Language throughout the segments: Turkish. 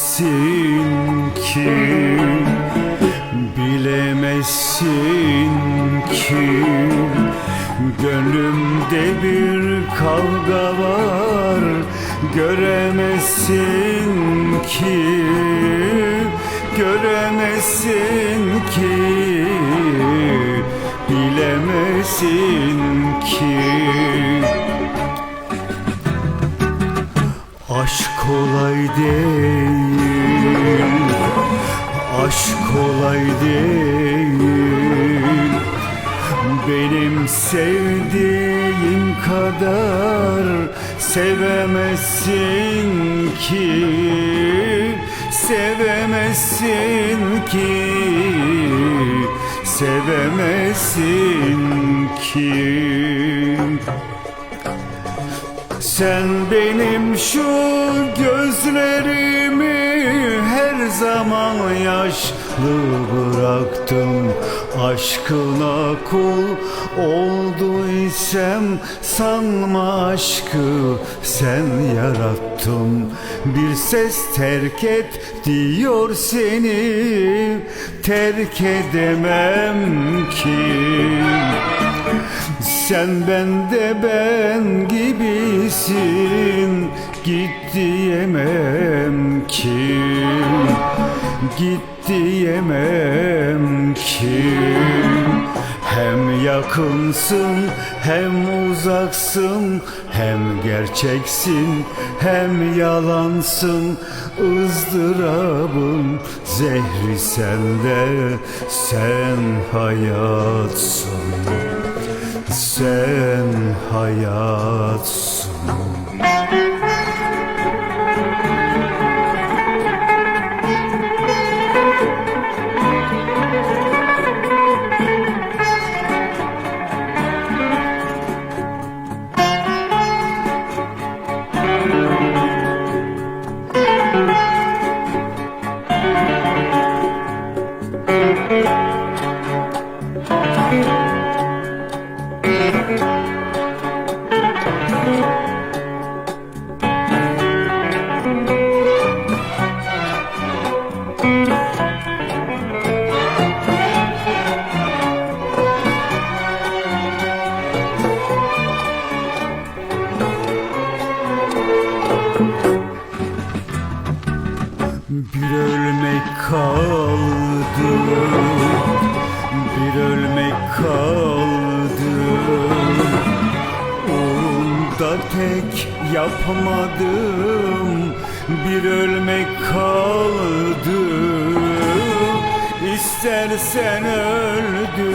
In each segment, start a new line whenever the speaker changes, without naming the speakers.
bilemezsin ki Bilemezsin ki Gönlümde bir kavga var Göremezsin ki Göremezsin ki Bilemezsin ki. Aşk kolay değil. Değil Benim sevdiğim kadar Sevemezsin ki Sevemezsin ki Sevemezsin ki. Sen benim şu gözlerimi her zaman yaşlı bıraktın Aşkına kul olduysam sanma aşkı sen yarattın. Bir ses terk et diyor seni terk edemem ki. Sen bende ben gibisin Git diyemem ki Git diyemem ki Hem yakınsın hem uzaksın Hem gerçeksin hem yalansın. Izdırabın zehri sende Sen hayatsın sen hayatsın kaldı. Bir ölmek kaldı. Uğrunda tek yapmadım Bir ölmek kaldı. İstersen öldür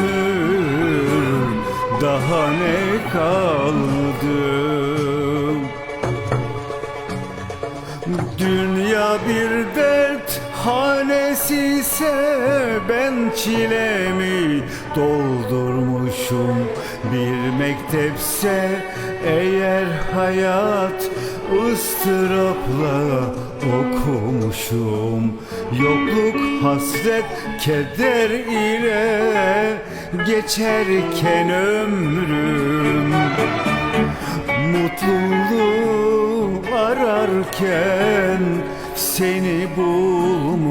Daha ne kaldı Dünya bir dert hanesi ise ben çilemi doldurmuşum. Bir mektepse eğer hayat ıstırapla okumuşum. Yokluk hasret keder ile geçerken ömrüm. Mutluluğu ararken seni bulmuşum.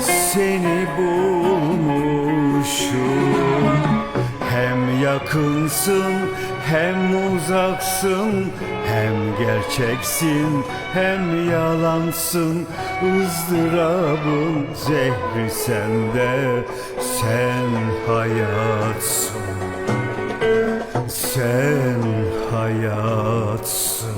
Seni bulmuşum. Hem yakınsın hem uzaksın Hem gerçeksin hem yalansın. Izdırabın zehri sende Sen hayatsın sen hayatsın